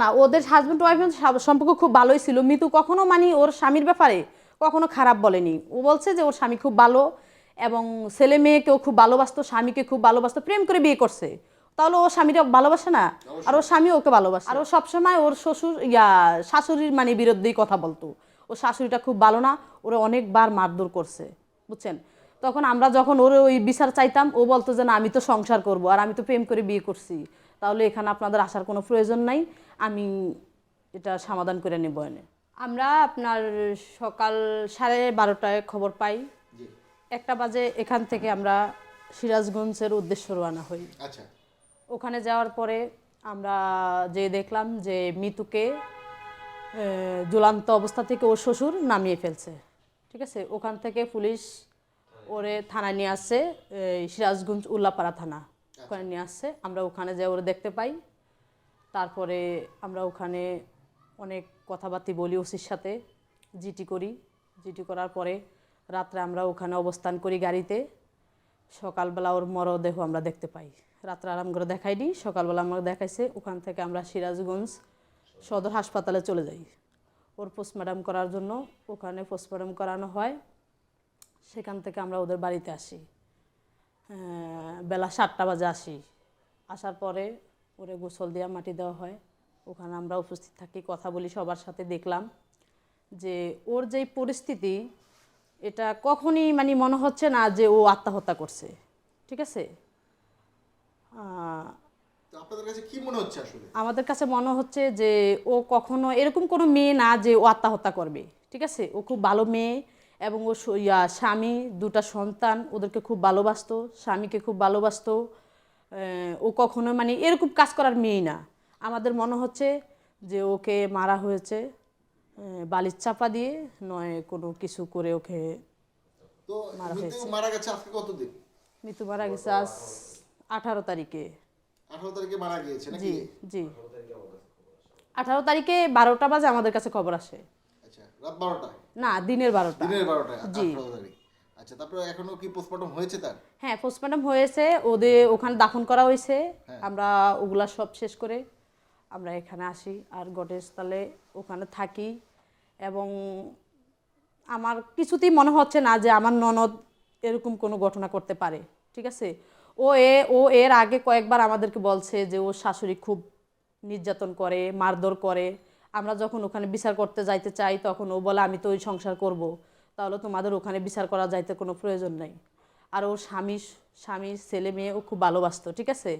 না ওদের হাজব্যান্ড ওয়াইফের সম্পর্ক খুব ভালোই ছিল। মিতু কখনো মানে ওর স্বামীর ব্যাপারে কখনো খারাপ বলেনি। ও বলছে যে ওর স্বামী খুব ভালো এবং ছেলে মেয়েকেও খুব ভালোবাসতো স্বামীকে খুব ভালোবাসতো প্রেম করে বিয়ে করছে। তাহলে ও স্বামীরা ভালোবাসে না? আর ওর স্বামী ওকে ভালোবাসে। আর ও সবসময় ওর শ্বশুর ইয়া শাশুড়ির মানে বিরুদ্ধেই কথা বলতো। ও শাশুড়িটা খুব ভালো না ওরা অনেকবার মারধর করছে। বুঝছেন? তখন আমরা যখন ওর ওই বিচার চাইতাম ও বলতো যে না আমি তো সংসার করব আর আমি তো প্রেম করে বিয়ে করছি। তাহলে এখানে আপনাদের আসার কোনো প্রয়োজন নাই। আমি এটা সমাধান করে নেব এনে। আমরা আপনার সকাল সাড়ে বারোটায় খবর পাই। একটা বাজে এখান থেকে আমরা সিরাজগঞ্জের উদ্দেশ্য রওনা হই। আচ্ছা। ওখানে যাওয়ার পরে আমরা যে দেখলাম যে মিতুকে আহ, ঝুলন্ত অবস্থা থেকে ওর শ্বশুর নামিয়ে ফেলছে। ঠিক আছে? ওখান থেকে পুলিশ ওরে থানায় নিয়ে আসছে সিরাজগঞ্জ উল্লাপাড়া থানা ওখানে নিয়ে আসছে। আমরা ওখানে যে ওরে দেখতে পাই। তারপরে আমরা ওখানে অনেক কথাবার্তি বলি ওসির সাথে, জিটি করি। জিটি করার পরে রাত্রে আমরা ওখানে অবস্থান করি গাড়িতে। সকালবেলা ওর মরদেহ আমরা দেখতে পাই। রাত্রে আরাম করে দেখাই দেখাইনি সকালবেলা আমরা দেখাইছে। ওখান থেকে আমরা সিরাজগঞ্জ সদর হাসপাতালে চলে যাই। ওর পোস্টমর্টম করার জন্য ওখানে পোস্টমর্টম করানো হয়। সেখান থেকে আমরা ওদের বাড়িতে আসি। বেলা সাতটা বাজে আসি। আসার পরে ওরে গোসল দেওয়া মাটি দেওয়া হয়। ওখানে আমরা উপস্থিত থাকি কথা বলি সবার সাথে দেখলাম যে ওর যেই পরিস্থিতি এটা কখনই মানে মনে হচ্ছে না যে ও আত্মহত্যা করছে। ঠিক আছে? আপনাদের কাছে কি মনে হচ্ছে আসলে? আমাদের কাছে মনে হচ্ছে যে ও কখনো এরকম কোনো মেয়ে না যে ও আত্মহত্যা করবে। ঠিক আছে? ও খুব ভালো মেয়ে এবং ও স্বামী দুটা সন্তান ওদেরকে খুব ভালোবাসতো স্বামীকে খুব ভালোবাসতো। ও কখনো মানে এরকম কাজ করার মেয়ে না। আমাদের মনে হচ্ছে যে ওকে মারা হয়েছে বালির চাপা দিয়ে নয় কোনো কিছু করে ওকে তো মৃত্যু মারা গেছে আজকে কতদিন? মৃত্যু মারা গেছে আজ আঠারো তারিখে। আঠারো তারিখে মারা গিয়েছে জি জি। আঠারো তারিখে বারোটা বাজে আমাদের কাছে খবর আসে। আচ্ছা রাত না দিনের বারোটা। দিনের বারোটায় জি। আচ্ছা তারপরে এখনও কি পোস্টমর্টম হয়েছে তার? হ্যাঁ পোস্টমর্টম হয়েছে ওদের ওখানে দাফন করা হয়েছে। আমরা ওগুলা সব শেষ করে আমরা এখানে আসি আর ঘটনাস্থলে ওখানে থাকি। এবং আমার কিছুতেই মনে হচ্ছে না যে আমার ননদ এরকম কোনো ঘটনা করতে পারে ঠিক আছে? ও এ ও এর আগে কয়েকবার আমাদেরকে বলছে যে ওর শাশুড়ি খুব নির্যাতন করে মারধর করে। আমরা যখন ওখানে বিচার করতে যাইতে চাই তখন ও বলে আমি তো ওই সংসার করব। তাহলে তোমাদের ওখানে বিচার করা যাইতে কোনো প্রয়োজন নেই। আর ওর স্বামী স্বামী ছেলে মেয়ে ও খুব ভালোবাসতো ঠিক আছে?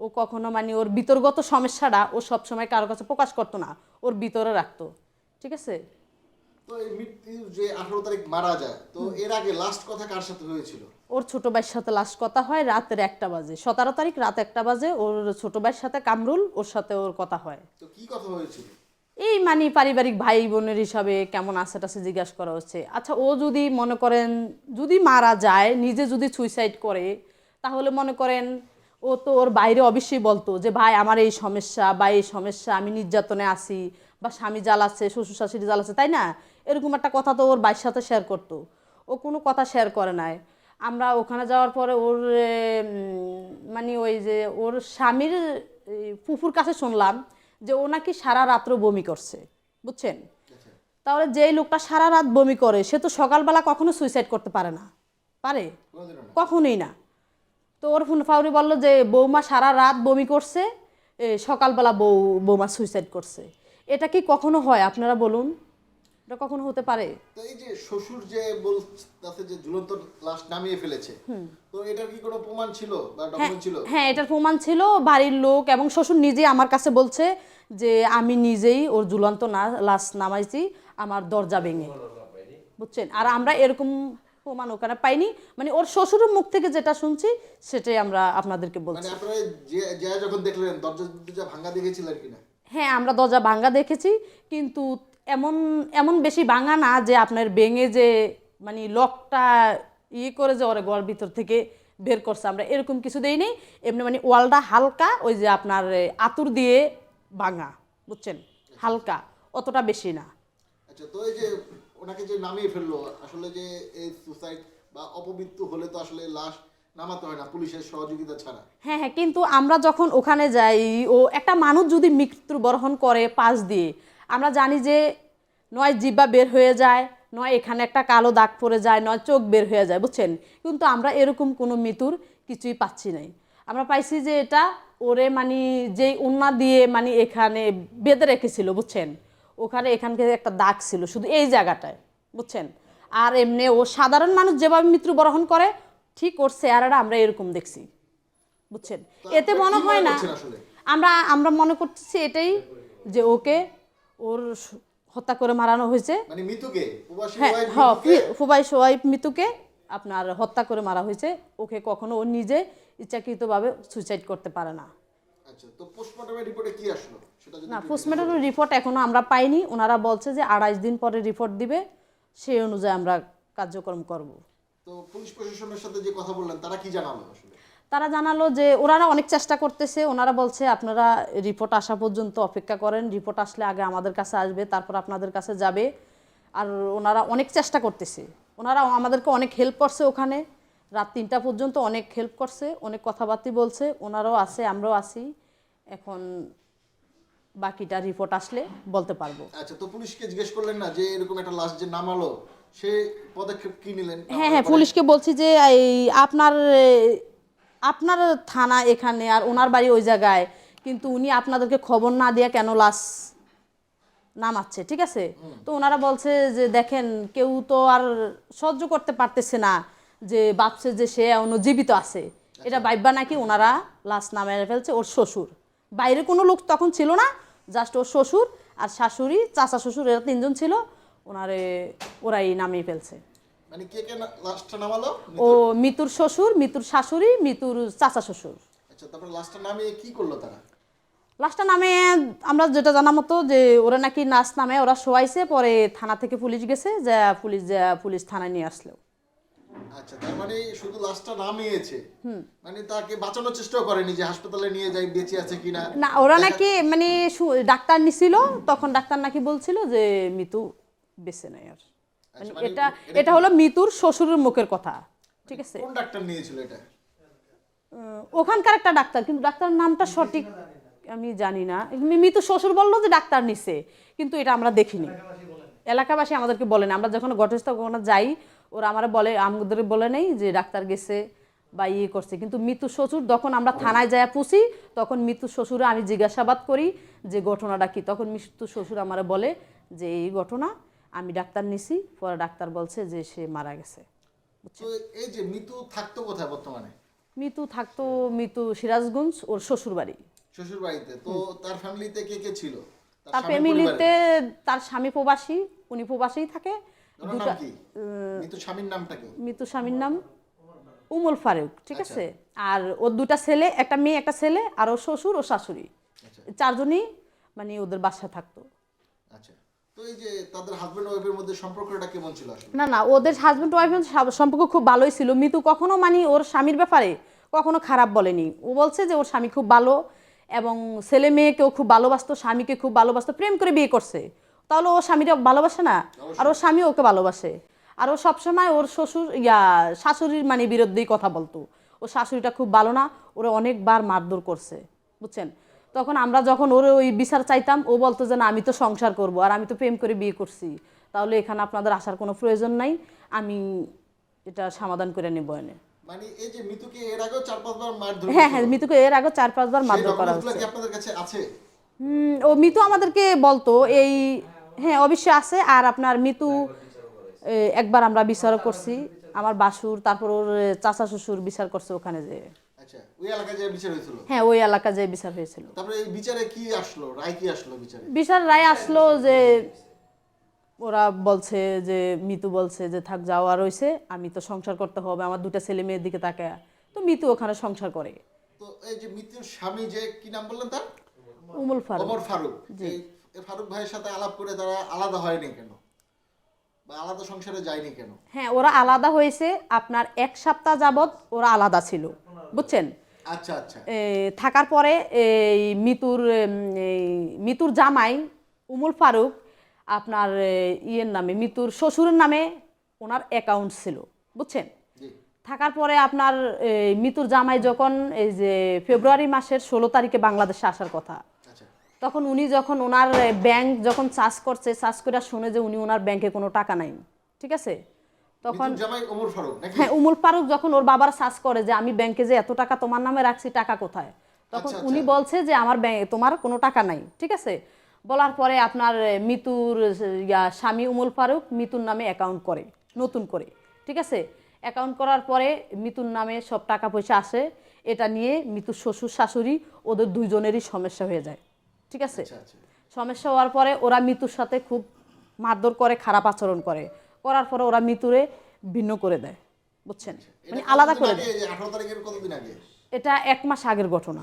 ও কখনো মানে ওর বিতর্গত সমস্যাটা ও সবসময় কারোর কাছে প্রকাশ করতো না ওর ভিতরে রাখতো ঠিক আছে? তো যে আঠারো তারিখ মারা যায় তো এর আগে লাস্ট কথা কার সাথে হয়েছিল? ওর ছোট ভাইয়ের সাথে লাস্ট কথা হয় রাতের একটা বাজে। সতেরো তারিখ রাত একটা বাজে ওর ছোট ভাইয়ের সাথে কামরুল ওর সাথে ওর কথা হয়। তো কি কথা হয়েছিল? এই মানে পারিবারিক ভাই বোনের হিসাবে কেমন আছে টাছে জিজ্ঞাসা করা হচ্ছে? আচ্ছা ও যদি মনে করেন, যদি মারা যায়, নিজে যদি সুইসাইড করে, তাহলে মনে করেন ও তো ওর বাইরে অবশ্যই বলতো যে, ভাই, আমার এই সমস্যা বা এই সমস্যা, আমি নির্যাতনে আছি বা স্বামী জ্বালাচ্ছে শ্বশুর শাশুড়ি জ্বালাচ্ছে। তাই না? এরকম একটা কথা তো ওর বাইর সাথে শেয়ার করতো। ও কোনো কথা শেয়ার করে নাই। আমরা ওখানে যাওয়ার পরে ওর মানে ওই যে, ওর স্বামীর ফুফুর কাছে শুনলাম যে ও নাকি সারা রাত্র বমি করছে বুঝছেন? তাহলে যেই লোকটা সারা রাত বমি করে সে তো সকালবেলা কখনো সুইসাইড করতে পারে না। পারে? কখনোই না। তো ওর ফোন ফাউরি বলল যে বৌমা সারা রাত বমি করছে সকালবেলা বউ বৌমা সুইসাইড করছে। এটা কি কখনো হয়? আপনারা বলুন। এটা কখনো হতে পারে? তো এই যে শ্বশুর যে বলতে যে ঝুলন্ত লাশ নামিয়ে ফেলেছে তো এটার কি কোনো প্রমাণ ছিল বা ডকুমেন্ট ছিল? হ্যাঁ এটার প্রমাণ ছিল বাড়ির লোক এবং শ্বশুর নিজে আমার কাছে বলছে যে আমি নিজেই ওর ঝুলন্ত লাশ নামাইছি আমার দরজা ভেঙে। বুঝছেন? আর আমরা এরকম প্রমাণ ওখানে পাইনি। মানে ওর শ্বশুরের মুখ থেকে যেটা শুনছি সেটাই আমরা আপনাদেরকে বলছি। মানে যখন দেখলেন দরজা দরজা ভাঙা দেখেছিলেন কিনা? হ্যাঁ আমরা দরজা ভাঙ্গা দেখেছি কিন্তু এমন এমন বেশি ভাঙা না যে আপনার ভেঙে যে মানে লকটা ইয়ে করে যে ওরা গোয়ার ভিতর থেকে বের করছে আমরা এরকম কিছু দেই নেই এমনি মানে ওয়ালটা হালকা ওই যে আপনার আতুর দিয়ে ভাঙা বুঝছেন? হালকা অতটা বেশি না। আচ্ছা তো এই যে ওনাকে যে নামিয়ে ফেলল আসলে যে এই সুসাইড বা অপমৃত্যু হলে তো আসলে লাশ নামাতে হয় না পুলিশের সহযোগিতা ছাড়া। হ্যাঁ হ্যাঁ কিন্তু আমরা যখন ওখানে যাই ও একটা মানুষ যদি মৃত্যুবরণ করে পাশ দিয়ে আমরা জানি যে নয় জিব্বা বের হয়ে যায় নয় এখানে একটা কালো দাগ পড়ে যায় নয় চোখ বের হয়ে যায় বুঝছেন? কিন্তু আমরা এরকম কোনো মৃত্যুর কিছুই পাচ্ছি নাই। আমরা পাইছি যে এটা ওরে মানে যেই উন্না দিয়ে মানে এখানে বেঁধে রেখেছিল বুঝছেন? ওখানে এখানকে একটা দাগ ছিল শুধু এই জায়গাটায় বুঝছেন? আর এমনি ও সাধারণ মানুষ যেভাবে মৃত্যুবরণ করে ঠিক ওর চেহারাটা আমরা এরকম দেখছি বুঝছেন? এতে মনে হয় না আমরা আমরা মনে করতেছি এটাই যে ওকে ওর হত্যা করে মারানো হয়েছে। মানে হ্যাঁ হ্যাঁ ফুবাই সোয়াই মিতুকে আপনার হত্যা করে মারা হয়েছে। ওকে কখনো ও নিজে ইচ্ছাকৃতভাবে সুইসাইড করতে পারে না। আচ্ছা না পোস্টমর্টমের রিপোর্ট এখনও আমরা পাইনি। ওনারা বলছে যে আড়াইশ দিন পরে রিপোর্ট দিবে। সেই অনুযায়ী আমরা কার্যক্রম করব। তো পুলিশ প্রশাসনের সাথে যে কথা বললেন তারা কি জানালো আসলে? তারা জানালো যে ওনারা অনেক চেষ্টা করতেছে। ওনারা বলছে আপনারা রিপোর্ট আসা পর্যন্ত অপেক্ষা করেন। রিপোর্ট আসলে আগে আমাদের কাছে আসবে তারপর আপনাদের কাছে যাবে। আর ওনারা অনেক চেষ্টা করতেছে। ওনারা আমাদেরকে অনেক হেল্প করছে ওখানে। রাত তিনটা পর্যন্ত অনেক হেল্প করছে অনেক কথাবার্তা বলছে। ওনারাও আছে আমরাও আছি। এখন বাকিটা রিপোর্ট আসলে বলতে পারব। আচ্ছা তো পুলিশকে জিজ্ঞেস করলেন না যে এরকম একটা লাশ যে নামালো সে পদক্ষেপ কি নিলেন? হ্যাঁ হ্যাঁ পুলিশকে বলছি যে এই আপনার আপনার থানা এখানে আর ওনার বাড়ি ওই জায়গায় কিন্তু উনি আপনাদেরকে খবর না দিয়ে কেন লাশ নামাচ্ছে ঠিক আছে? তো ওনারা বলছে যে দেখেন কেউ তো আর সহ্য করতে পারতেছে না যে ভাবছে যে সে এখনও জীবিত আছে এটা বাইবা নাকি ওনারা লাশ নামিয়ে ফেলছে ওর শ্বশুর। বাইরে কোনো লোক তখন ছিল না জাস্ট ওর শ্বশুর আর শাশুড়ি চাচা শ্বশুর এরা তিনজন ছিল ওনারে ওরাই নামিয়ে ফেলছে। মানে কে কে নামালো? ও মিতুর? শ্বশুর মিতুর শাশুড়ি মিতুর চাচা শ্বশুর। আচ্ছা তারপরে নামিয়ে কি করল তারা? লাস্টটা নামে আমরা যেটা জানা মতো যে ওরা নাকি নাচ নামে ওরা শোয়াইছে পরে থানা থেকে পুলিশ গেছে যা পুলিশ যা পুলিশ থানায় নিয়ে আসলো। আচ্ছা তার মানে শুধু লাশটা নামিয়েছে? মানে তাকে বাঁচানোর চেষ্টাও করেনি যে হাসপাতালে নিয়ে যাই বেঁচে আছে কিনা? না ওরা নাকি মানে ডাক্তার নিছিল তখন ডাক্তার নাকি বলছিল যে মিতু বেঁচে নেই আর। মানে মানে এটা এটা হলো মিতুর শ্বশুরের মুখের কথা ঠিক আছে? কোন ডাক্তার নিয়েছিল এটা? ওখানকার একটা ডাক্তার কিন্তু ডাক্তার নামটা সঠিক আমি জানি না। এমনি মৃত শ্বশুর বলল যে ডাক্তার নিছে কিন্তু এটা আমরা দেখিনি। এলাকাবাসী আমাদেরকে বলে না আমরা যখন ঘটনাস্থলে যাই ওরা আমার বলে আমাদের বলে নেই যে ডাক্তার গেছে বা ইয়ে করছে। কিন্তু মৃত্যু শ্বশুর যখন আমরা থানায় যায় পুষি তখন মৃত্যু শ্বশুরে আমি জিজ্ঞাসাবাদ করি যে ঘটনাটা কি? তখন মৃত্যু শ্বশুর আমার বলে যে এই ঘটনা আমি ডাক্তার নিছি পরে ডাক্তার বলছে যে সে মারা গেছে। তো এই যে মৃত্যু থাকতো কোথায় বর্তমানে? মৃত্যু থাকতো মৃত্যু সিরাজগঞ্জ ওর শ্বশুর বাড়ি শ্বশুর বাড়িতে তো তার ফ্যামিলিতে কে কে ছিল? তার ফ্যামিলিতে তার স্বামী প্রবাসী উনি প্রবাসীই থাকে। মৃত্যু স্বামীর নামটা কি? মৃত্যু স্বামীর নাম উমুল ফারুক ঠিক আছে? আর ওর দুটা ছেলে একটা মেয়ে একটা ছেলে আর ওর শ্বশুর ও শাশুড়ি। আচ্ছা। চারজনই মানে ওদের বাসা থাকতো। আচ্ছা। না না ওদের হাজব্যান্ড ওয়াইফের সম্পর্ক খুব ভালোই ছিল। মিতু কখনো মানে ওর স্বামীর ব্যাপারে কখনো খারাপ বলেনি। ও বলছে যে ওর স্বামী খুব ভালো এবং ছেলে মেয়েকেও খুব ভালোবাসতো স্বামীকে খুব ভালোবাসতো প্রেম করে বিয়ে করছে। তাহলে ও স্বামীরা ভালোবাসে না? আর ওর স্বামী ওকে ভালোবাসে। আর ও সবসময় ওর শ্বশুর ইয়া শাশুড়ির মানে বিরুদ্ধেই কথা বলতো। ও শাশুড়িটা খুব ভালো না ওরা অনেকবার মারধর করছে। বুঝছেন? তখন আমরা যখন ওর ওই বিচার চাইতাম ও বলতো যে না আমি তো সংসার করব আর আমি তো প্রেম করে বিয়ে করছি। তাহলে এখানে আপনাদের আসার কোনো প্রয়োজন নাই। আমি এটা সমাধান করে নেব এনে। মানে এই যে মৃত্যুকে এর আগেও চার পাঁচবার মার হ্যাঁ হ্যাঁ মিতুকে এর চার পাঁচবার মারধর করা হচ্ছে। আপনাদের কাছে আছে? হুম, ও মিতু আমাদেরকে বলতো এই হ্যাঁ অবশ্যই আছে। আর আপনার মিতু একবার আমরা বিচারও করছি। আমার বাসুর তারপর ওর চাচা শ্বশুর বিচার করছে ওখানে যে আচ্ছা ওই এলাকায় যে বিচার হয়েছিল? হ্যাঁ ওই এলাকা যে বিচার হয়েছিল। তারপরে এই বিচারে কি আসলো? রায় কি আসলো বিচারে? বিচার রায় আসলো যে ওরা বলছে যে মিতু বলছে যে থাক যাওয়া রয়েছে আমি তো সংসার করতে হবে আমার দুটা ছেলে মেয়ের দিকে তাকায়। তো মিতু ওখানে সংসার করে। তো এই যে মৃত্যুর স্বামী যে কি নাম বললেন তার? উমুল ফারুক। ওমর ফারুক। এই ফারুক ভাইয়ের সাথে আলাপ করে তারা আলাদা হয়নি কেন? বা আলাদা সংসারে যায়নি কেন? হ্যাঁ ওরা আলাদা হয়েছে আপনার এক সপ্তাহ যাবৎ ওরা আলাদা ছিল। বুঝছেন? আচ্ছা আচ্ছা। থাকার পরে এই মিতুর মিতুর জামাই উমুল ফারুক আপনার ইয়ের নামে মিতুর শ্বশুরের নামে ওনার অ্যাকাউন্ট ছিল বুঝছেন? থাকার পরে আপনার এই, মিতুর জামাই যখন এই যে ফেব্রুয়ারি মাসের ষোলো তারিখে বাংলাদেশে আসার কথা আচ্ছা। তখন উনি যখন ওনার ব্যাংক যখন চার্জ করছে চার্জ করে শুনে যে উনি ওনার ব্যাংকে কোনো টাকা নাই ঠিক আছে? তখন হ্যাঁ উমুল ফারুক যখন ওর বাবার সার্চ করে যে আমি ব্যাংকে যে এত টাকা তোমার নামে রাখছি টাকা কোথায়? তখন আচ্ছা, উনি আচ্ছা। বলছে যে আমার তোমার কোনো টাকা নাই ঠিক আছে? বলার পরে আপনার মিতুর ইয়া স্বামী উমুল ফারুক মিতুর নামে অ্যাকাউন্ট করে নতুন করে ঠিক আছে? অ্যাকাউন্ট করার পরে মিতুর নামে সব টাকা পয়সা আসে এটা নিয়ে মিতুর শ্বশুর শাশুড়ি ওদের দুইজনেরই সমস্যা হয়ে যায় ঠিক আছে? আচ্ছা। সমস্যা হওয়ার পরে ওরা মিতুর সাথে খুব মারধর করে খারাপ আচরণ করে। করার পরে ওরা মিতুরে ভিন্ন করে দেয়। বুঝছেন? মানে আলাদা করে দেয়। আঠারো তারিখের কতদিন আগে? এটা এক মাস আগের ঘটনা।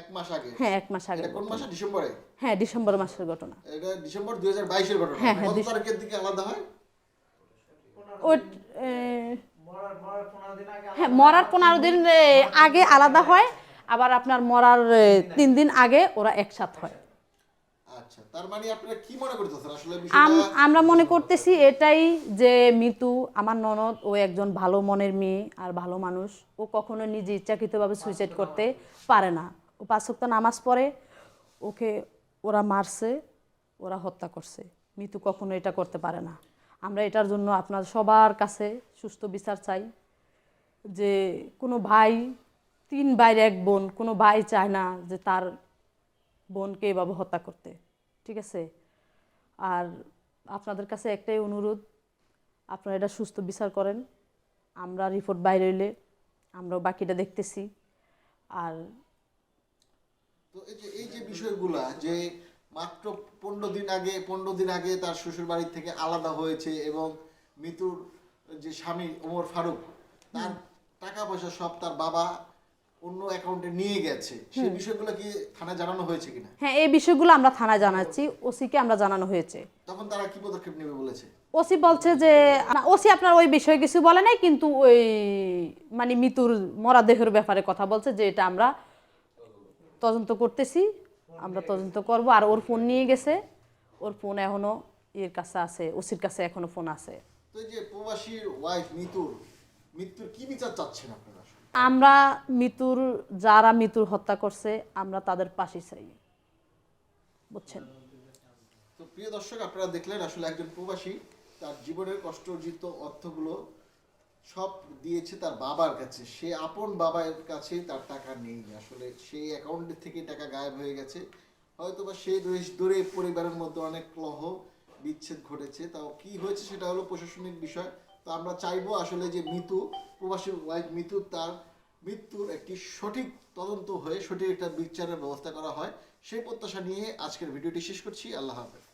এক মাস আগে? হ্যাঁ এক মাস আগের কোন মাসে ডিসেম্বরে? হ্যাঁ ডিসেম্বর মাসের ঘটনা। এটা ডিসেম্বর দুই হাজার বাইশের ঘটনা। হ্যাঁ, হ্যাঁ, তারিখের দিকে আলাদা হয়? ওই হ্যাঁ মরার পনেরো দিন আগে আলাদা হয়। আবার আপনার মরার তিন দিন আগে ওরা একসাথ হয়। আচ্ছা মানে আমরা মনে করতেছি এটাই যে মিতু, আমার ননদ, ও একজন ভালো মনের মেয়ে আর ভালো মানুষ। ও কখনো নিজে ইচ্ছাকৃতভাবে সুইসাইড করতে পারে না। ও পাঁচ সপ্তাহ নামাজ পড়ে, ওকে ওরা মারছে, ওরা হত্যা করছে। মিতু কখনো এটা করতে পারে না। আমরা এটার জন্য আপনার সবার কাছে সুস্থ বিচার চাই যে কোনো ভাই, তিন ভাইয়ের এক বোন, কোনো ভাই চায় না যে তার বোনকে এভাবে হত্যা করতে। ঠিক আছে? আর আপনাদের কাছে একটাই অনুরোধ আপনারা এটা সুস্থ বিচার করেন। আমরা রিপোর্ট বাইরে হইলে আমরাও বাকিটা দেখতেছি। আর তো এই যে এই যে বিষয়গুলা যে মাত্র পনেরো দিন আগে পনেরো দিন আগে তার শ্বশুর বাড়ি থেকে আলাদা হয়েছে এবং মৃত্যুর যে স্বামী ওমর ফারুক তার টাকা পয়সা সব তার বাবা অন্য অ্যাকাউন্টে নিয়ে গেছে সেই বিষয়গুলো কি থানায় জানানো হয়েছে কিনা? হ্যাঁ এই বিষয়গুলো আমরা থানায় জানাচ্ছি ওসিকে আমরা জানানো হয়েছে। তখন তারা কি পদক্ষেপ নেবে বলেছে? ওসি বলছে যে ওসি আপনার ওই বিষয়ে কিছু বলে নাই কিন্তু ওই মানে মৃত্যুর মরা দেহের ব্যাপারে কথা বলছে যে এটা আমরা তদন্ত করতেছি আমরা তদন্ত করব আর ওর ফোন নিয়ে গেছে ওর ফোন এখনও এর কাছে আছে ওসির কাছে এখনও ফোন আছে। তো যে প্রবাসীর ওয়াইফ মিতুর মৃত্যুর কি বিচার চাচ্ছেন আমরা মৃত্যুর যারা মৃত্যুর হত্যা করছে, আমরা তাদের পাশে চাই বুঝছেন? তো প্রিয় দর্শক, আপনারা দেখলেন আসলে একজন প্রবাসী, তার জীবনের কষ্ট, অর্জিত অর্থগুলো সব দিয়েছে তার বাবার কাছে। সে আপন বাবার কাছে তার টাকা নেই। আসলে সেই অ্যাকাউন্ট থেকে টাকা গায়েব হয়ে গেছে। হয়তো বা সেই দূরে পরিবারের মধ্যে অনেক কলহ বিচ্ছেদ ঘটেছে। তাও কি হয়েছে সেটা হলো প্রশাসনিক বিষয়। তো আমরা চাইব আসলে যে মিতু, প্রবাসী ওয়াইফ মিতু তার মৃত্যুর একটি সঠিক তদন্ত হয়ে সঠিক একটা বিচারের ব্যবস্থা করা হয়। সেই প্রত্যাশা নিয়ে আজকের ভিডিওটি শেষ করছি। আল্লাহ হাফেজ।